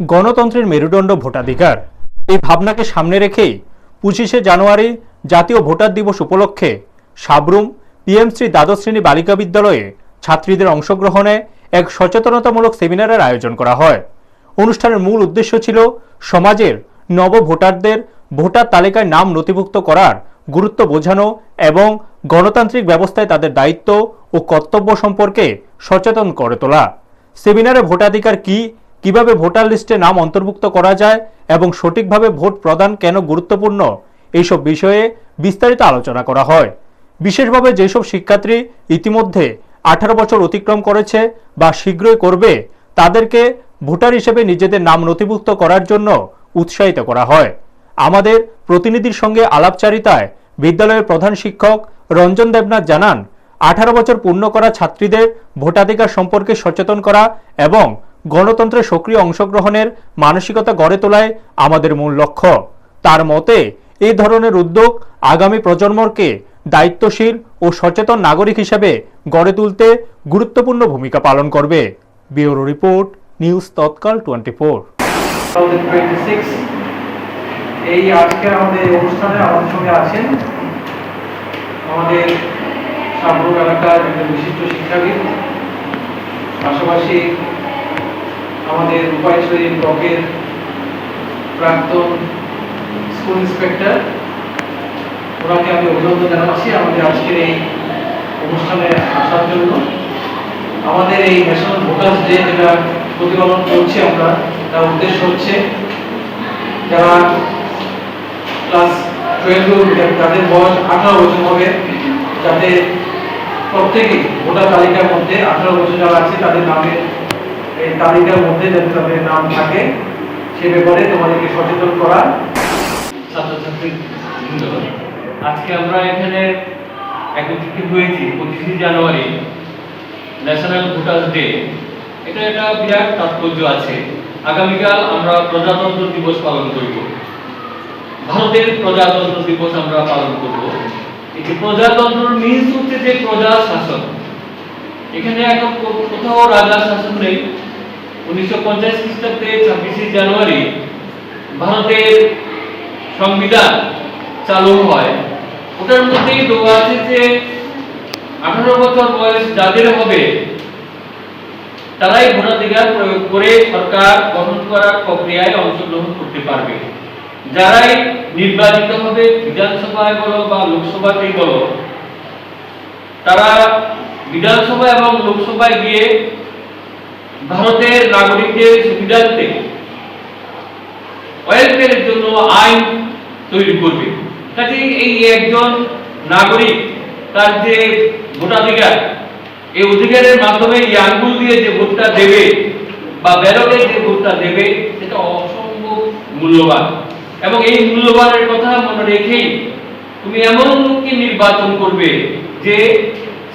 গণতন্ত্রের মেরুদণ্ড ভোটাধিকার। এই ভাবনাকে সামনে রেখেই পঁচিশে জানুয়ারি জাতীয় ভোটার দিবস উপলক্ষে সাবরুম পিএমশ্রী দ্বাদশ শ্রেণি বালিকা বিদ্যালয়ে ছাত্রীদের অংশগ্রহণে এক সচেতনতামূলক সেমিনারের আয়োজন করা হয়। অনুষ্ঠানের মূল উদ্দেশ্য ছিল সমাজের নব ভোটারদের ভোটার তালিকায় নাম নথিভুক্ত করার গুরুত্ব বোঝানো এবং গণতান্ত্রিক ব্যবস্থায় তাদের দায়িত্ব ও কর্তব্য সম্পর্কে সচেতন করে তোলা। সেমিনারে ভোটাধিকার কি কীভাবে ভোটার লিস্টে নাম অন্তর্ভুক্ত করা যায় এবং সঠিকভাবে ভোট প্রদান কেন গুরুত্বপূর্ণ এইসব বিষয়ে বিস্তারিত আলোচনা করা হয়। বিশেষভাবে যেসব শিক্ষার্থী ইতিমধ্যে আঠারো বছর অতিক্রম করেছে বা শীঘ্রই করবে, তাদেরকে ভোটার হিসেবে নিজেদের নাম নথিভুক্ত করার জন্য উৎসাহিত করা হয়। আমাদের প্রতিনিধির সঙ্গে আলাপচারিতায় বিদ্যালয়ের প্রধান শিক্ষক রঞ্জন দেবনাথ জানান, আঠারো বছর পূর্ণ করা ছাত্রীদের ভোটাধিকার সম্পর্কে সচেতন করা এবং গণতন্ত্রের সক্রিয় অংশগ্রহণের মানসিকতা গড়ে তোলায় আমাদের মূল লক্ষ্য। তার মতে এই ধরনের উদ্যোগ আগামী প্রজন্মকে দায়িত্বশীল ও সচেতন নাগরিক হিসেবে গড়ে তুলতে গুরুত্বপূর্ণ ভূমিকা পালন করবে। Bureau report, news Tatkal twenty four. এই আজকে আমাদের অনুষ্ঠানে আমাদের সঙ্গে আছেন আমাদের এলাকার বিশিষ্ট শিক্ষাবিদ। পাশাপাশি আমাদের উপায়শরী ব্লকের প্রাক্তন স্কুল ইন্সপেক্টর ওনাকে আমি অভিনন্দন জানাচ্ছি আমাদের আজকের এই অনুষ্ঠানে আসার জন্য। আমাদের এই ন্যাশনাল ভোটার্স ডে যেটা প্রতিপালন করছি আমরা, তার উদ্দেশ্য হচ্ছে যারা ক্লাস টুয়েলভ যাদের বয়স আঠারো বছর হবে যাতে প্রত্যেকেই ভোটার তালিকার মধ্যে আঠারো বছর যারা আছে, তাদের নামের এই তালিকার মধ্যে যাতে তাদের নাম থাকে, সে ব্যাপারে তোমাদেরকে সচেতন করা। আজকে আমরা এখানে একত্রিত হয়েছি পঁচিশে জানুয়ারি ন্যাশনাল ভোটার্স ডে এটা একটা বিরাট তাৎপর্য আছে। আগামীকাল আমরা প্রজাতন্ত্র দিবস পালন করব। ভারতের প্রজাতন্ত্র দিবস আমরা পালন করব। এই প্রজাতন্ত্র মিনস হচ্ছে যে প্রজা শাসন এখানে এখন কোথাও রাজা শাসন নেই। উনিশশো পঞ্চাশ খ্রিস্টাব্দে ছাব্বিশে জানুয়ারি ভারতের সংবিধান চালু হয়। ওটার মধ্যেই দেওয়া আছে যে আঠারো বছর বয়স যাদের হবে, তারাই ভোটাধিকার প্রয়োগ করে সরকার গঠন করার প্রক্রিয়ায় অংশগ্রহণ করতে পারবে। যারাই নির্বাচিত হবে, বিধানসভায় বলো বা লোকসভাতেই বলো, তারা বিধানসভা এবং লোকসভায় গিয়ে ভারতের নাগরিকদের সুবিধার্থে ওয়েলফেয়ারের জন্য আইন তৈরি করবে। কাজে এই একজন নাগরিক, তার যে ভোটাধিকার, এই অধিকারের মাধ্যমে এই আঙ্গুল দিয়ে যে ভোটটা দেবে বা ব্যালটে যে ভোটটা দেবে, সেটা অসম্ভব মূল্যবান। এবং এই মূল্যবানের কথা মনে রেখেই তুমি এমন লোককে নির্বাচন করবে যে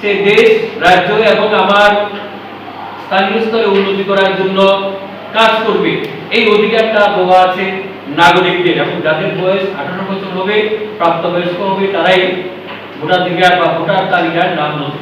সে দেশ, রাজ্য এবং আমার স্থানীয় স্তরে উন্নতি করার জন্য কাজ করবে। এই অধিকারটা দেওয়া আছে নাগরিকদের এবং যাদের বয়স আঠারো বছর হবে, প্রাপ্তবয়স্ক হবে, তারাই ভোটাধিকার বা ভোটার তালিকায় নাম নথি